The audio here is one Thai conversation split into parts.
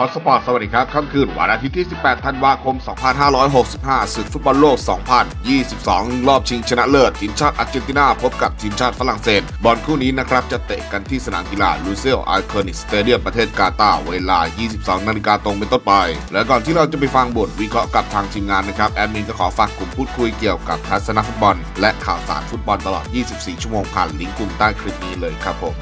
ฮอตสปอร์ตสวัสดีครับ ค่ำคืนวันอาทิตย์ที่ 18 ธันวาคม 2565ศึกฟุตบอลโลก 2022 รอบชิงชนะเลิศ ทีมชาติอาร์เจนตินา พบกับทีมชาติฝรั่งเศส บอลคู่นี้นะครับ จะเตะกันที่สนามกีฬาลูเซลไอคอนิกสเตเดียมประเทศกาตาร์เวลา 22 นาฬิกาตรงเป็นต้นไป และก่อนที่เราจะไปฟังบทวิเคราะห์กับทางทีมงานนะครับ แอดมินก็ขอฝากกลุ่มพูดคุยเกี่ยวกับทัศนฟุตบอล และข่าวสารฟุตบอลตลอด 24 ชั่วโมงผ่านลิงก์กลุ่มใต้คลิปนี้เลยครับผม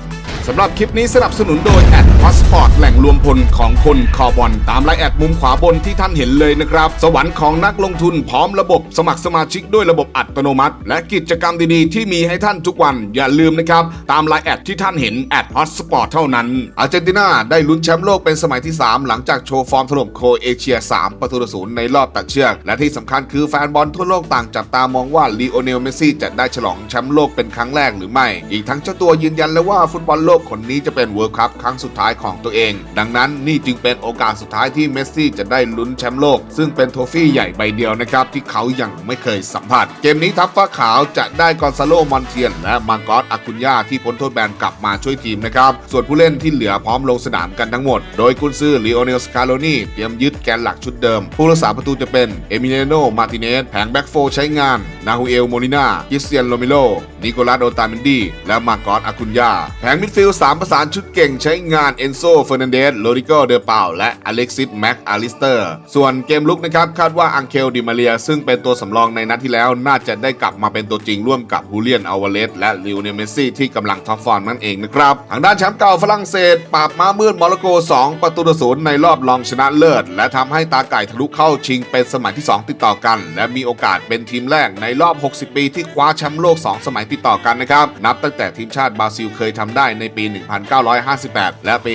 สำหรับคลิปนี้สนับสนุนโดยแอดพาสปอร์ตแหล่งรวมพลของคนคอบอลตามไลน์แอดมุมขวาบนที่ท่านเห็นเลยนะครับ สวรรค์ของนักลงทุนพร้อมระบบสมัครสมาชิกด้วยระบบอัตโนมัติ และกิจกรรมดีๆ ที่มีให้ท่านทุกวันอย่าลืมนะครับ ตามไลน์แอดที่ท่านเห็นแอดพาสปอร์ตเท่านั้น อาร์เจนตินาได้ลุ้นแชมป์โลกเป็นสมัยที่ 3 หลังจากโชว์ฟอร์มถล่มโคเอเชีย 3 ประตูต่อศูนย์ในรอบตัดเชือก และที่สำคัญคือแฟนบอลทั่วโลกต่างจับตามองว่าลีโอเนลเมสซี่จะได้ฉลองแชมป์โลกเป็นครั้งแรกหรือไม่ อีกทั้งเจ้าตัวยืนยันแล้วว่าฟุตบอลโลกคนนี้จะเป็นเวิร์คัพครั้งสุดท้ายของตัวเอง ดังนั้นนี่จึงเป็นโอกาสสุดท้ายที่เมสซี่จะได้ลุ้นแชมป์โลก ซึ่งเป็นโทฟี่ใหญ่ใบเดียวนะครับที่เขายังไม่เคยสัมผัส เกมนี้ทัพฟ้าขาวจะได้กอนซาโลมอนเทียน และมังกอสอาคุญญาที่พ้นโทษแบนกลับมาช่วยทีมนะครับ ส่วนผู้เล่นที่เหลือพร้อมลงสนามกันทั้งหมด โดยกุนซือลีโอเนลสคาโลนีเตรียมยึดแกนหลักชุดเดิม ผู้รักษาประตูจะเป็นเอมิเนโนมาติเนสแผงแบ็กโฟใช้งาน นาฮูเอลโมลิน่าคิสเซียนโรเมโลนิโคลัสโอตาเมนดีและมาร์กอสอาคุญญาแผงมิดฟิลด์สามประสานชุดเก่งใช้งานเอนโซเฟอร์นันเดสโรดิโกเดอเปาและอเล็กซิสแม็กอาลิสเตอร์ ส่วนเกมลุกนะครับ คาดว่าอังเคลดิมาเรีย ซึ่งเป็นตัวสำรองในนัดที่แล้วน่าจะได้กลับมาเป็นตัวจริงร่วมกับฮูเลียนอลวาเลสและลิโอเนลเมสซี่ที่กำลังท็อปฟอร์มนั่นเองนะครับ ทางด้านแชมป์เก่าฝรั่งเศสปราบม้ามืดโมร็อกโก 2 ประตูต่อศูนย์ในรอบรองชนะเลิศ และทำให้ตาไก่ทะลุเข้าชิงเป็นสมัยที่ 2 ติดต่อกัน และมีโอกาสเป็นทีมแรกในรอบ 60 ปีที่คว้าแชมป์โลก 2 สมัยติดต่อกันนะครับนับตั้งแต่ทีมชาติบราซิลเคยทำได้ในปี 1958 และปี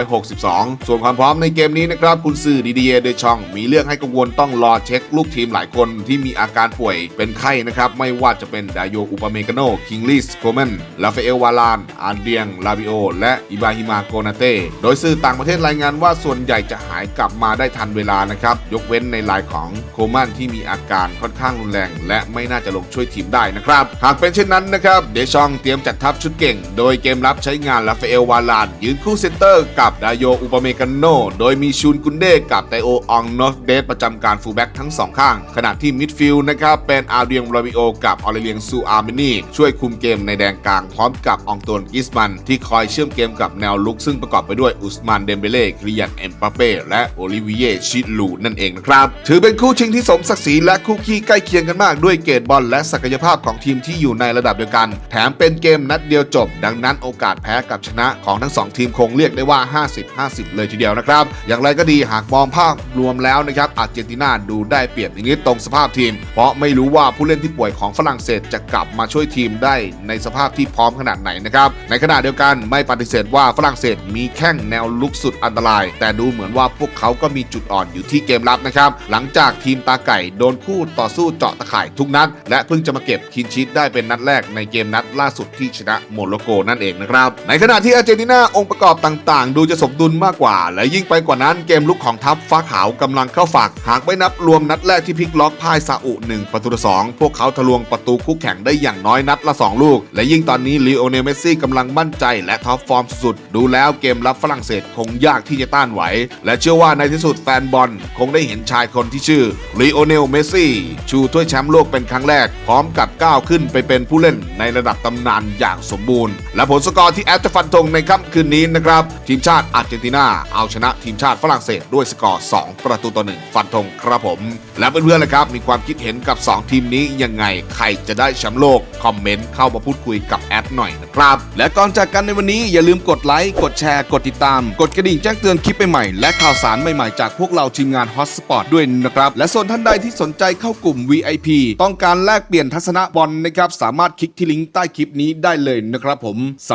1962 ส่วนความพร้อมในเกมนี้นะครับคุณซื่อดีเดีเอเดชอง มีเรื่องให้กังวลต้องรอเช็คลูกทีมหลายคนที่มีอาการป่วยเป็นไข้นะครับ ไม่ว่าจะเป็นดายโยอุปเมกาโนคิงลิสโคเมนลาเฟเอลวาลานอันเดียง ลาบิโอ และอิบาฮิมาโกนาเต้โดยสื่อต่างประเทศรายงานว่าส่วนใหญ่จะหายกลับมาได้ทันเวลานะครับ ยกเว้นในรายของโคมันที่มีอาการค่อนข้างรุนแรง และไม่น่าจะลงช่วยทีมได้นะครับ หากเป็นเช่นนั้นนะครับเดชองเตรียมจัดทัพชุดเก่ง โดยเกมรับใช้งานลาเฟเอลวาลานยืนคู่เซนเตอร์กับดายโยอุปเมกาโน โดยมีชูนกุนเดกับไตโออองโนสเดสประจำการฟูลแบ็กทั้งสองข้าง ขณะที่มิดฟิลด์นะครับเป็นอาเรียงราบิโอกับออเรเลียงซูอาร์เมนีช่วยคุมเกมในแดนกลางพร้อมกับอองตวนกิสมันที่คอยเชื่อมเกมกับแนวลุกซึ่งประกอบไปด้วยอุสมานเดมเบเล่คริยันเอ็มปาเป้และโอลิเวียชิลูนั่นเองนะครับถือเป็นคู่ชิงที่สมศักดิ์ศรีและคู่ขี้ใกล้เคียงกันมากด้วยเกรดบอลและศักยภาพของทีมที่อยู่ในระดับเดียวกัน แถมเป็นเกมนัดเดียวจบ ดังนั้นโอโอกาสแพ้กับชนะของทั้งสองทีมคงเรียกได้ว่า 50-50 เลยทีเดียวนะครับ อย่างไรก็ดีหากมองภาพรวมแล้วนะครับอาร์เจนตินาดูได้เปรียบนิดตรงสภาพทีม เพราะไม่รู้ว่าผู้เล่นที่ป่วยของฝรั่งเศสจะกลับมาช่วยทีมได้ในสภาพที่พร้อมขนาดไหนนะครับในขณะเดียวกันไม่ปฏิเสธว่าฝรั่งเศสมีแข้งแนวลุกสุดอันตราย แต่ดูเหมือนว่าพวกเขาก็มีจุดอ่อนอยู่ที่เกมรับนะครับหลังจากทีมตาไก่โดนคู่ต่อสู้เจาะตะข่ายทุกนัดและเพิ่งจะมาเก็บคินชีตได้เป็นนัดแรกในเกมนัดล่าสุดที่ชนะโมร็อกโกนั่นเองนะครับ ในขณะที่อาร์เจนตินาองค์ประกอบต่างๆ ดูจะสมดุลมากกว่า และยิ่งไปกว่านั้นเกมลุกของทัพฟ้าขาวกำลังเข้าฝัก หากไม่นับรวมนัดแรกที่พลิกล็อกพ่ายซาอุหนึ่งประตูต่อสองพวกเขาทะลวงประตูคู่แข่งได้อย่างน้อยนัดละ 2 ลูก และยิ่งตอนนี้ลีโอเนลเมสซี่กำลังมั่นใจและท็อปฟอร์มสุดๆดูแล้วเกมรับฝรั่งเศสคงยากที่จะต้านไหว และเชื่อว่าในที่สุดแฟนบอลคงได้เห็นชายคนที่ชื่อลีโอเนลเมสซี่ชูถ้วยแชมป์โลกเป็นครั้งแรก พร้อมกับก้าวขึ้นไปเป็นผู้เล่นในระดับตำนานอย่างสมบูรณ์ และผลสกอร์ที่แอดจะฟันธงในค่ำคืนนี้นะครับ ทีมชาติอาร์เจนตินาเอาชนะทีมชาติฝรั่งเศสด้วยสกอร์ 2 ประตูต่อหนึ่งฟันธงครับผม และเพื่อนๆล่ะครับ มีความคิดเห็นกับ 2 ทีมนี้ยังไง ใครจะได้แชมป์โลก คอมเมนต์เข้ามาพูดคุยกับแอดหน่อยนะครับ และก่อนจากกันในวันนี้อย่าลืมกดไลค์กดแชร์กดติดตาม กดกระดิ่งแจ้งเตือนคลิปใหม่ๆและข่าวสารใหม่ๆจากพวกเราทีมงาน Hotspot ด้วยนะครับและส่วนท่านใดที่สนใจเข้ากลุ่ม VIP ต้องการแลกเปลี่ยนทัศนะบอลนะครับสามารถคลิกที่ลิงก์ใต้คลิปนี้ได้เลยนะครับผมส